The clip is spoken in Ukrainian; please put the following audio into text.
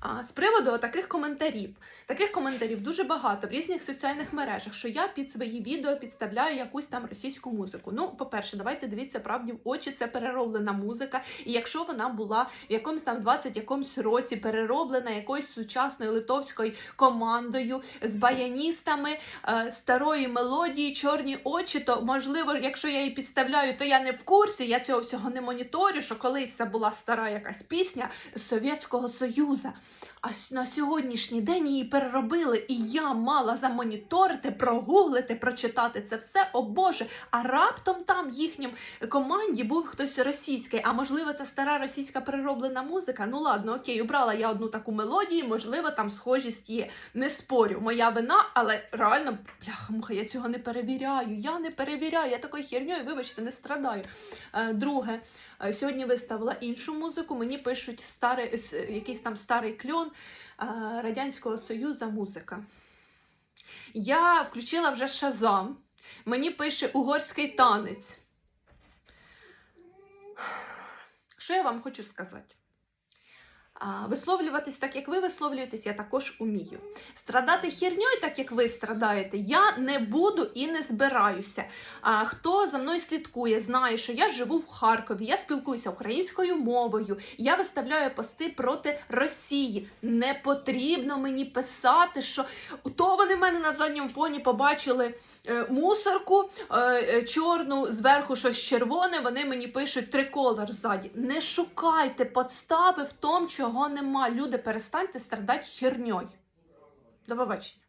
А з приводу таких коментарів, таких коментарів дуже багато в різних соціальних мережах, що я під свої відео підставляю якусь там російську музику. Ну, по-перше, давайте дивіться правді в очі, це перероблена музика. І якщо вона була в якомусь там 20 якомусь році перероблена якоюсь сучасною литовською командою з баяністами е, старої мелодії, чорні очі, то можливо, якщо я її підставляю, то я не в курсі, я цього всього не моніторю, що колись це була стара якась пісня з Совєтського Союзу. А на сьогоднішній день її переробили, і я мала замоніторити, прогуглити, прочитати це все. О Боже, а раптом там в їхнім команді був хтось російський. А можливо, це стара російська перероблена музика. Ну ладно, окей, убрала я одну таку мелодію, можливо, там схожість є. Не спорю, моя вина, але реально, бляха-муха, я цього не перевіряю. Я не перевіряю, я такою херньою, вибачте, не страдаю. Е, друге, е, сьогодні виставила іншу музику. Мені пишуть старий, якийсь там старий кльон е, Радянського Союзу музика. Я включила вже шазам. Мені пише угорський танець. Що я вам хочу сказати? Висловлюватись так, як ви висловлюєтесь, я також умію. Страдати херньою, так як ви страдаєте, я не буду і не збираюся. А, хто за мною слідкує, знає, що я живу в Харкові, я спілкуюся українською мовою, я виставляю пости проти Росії. Не потрібно мені писати, що то вони в мене на задньому фоні побачили е, мусорку е, е, чорну, зверху щось червоне. Вони мені пишуть триколор ззаді. Не шукайте подстави в тому, чого нема. Люди, перестаньте страдати херньою. До побачення.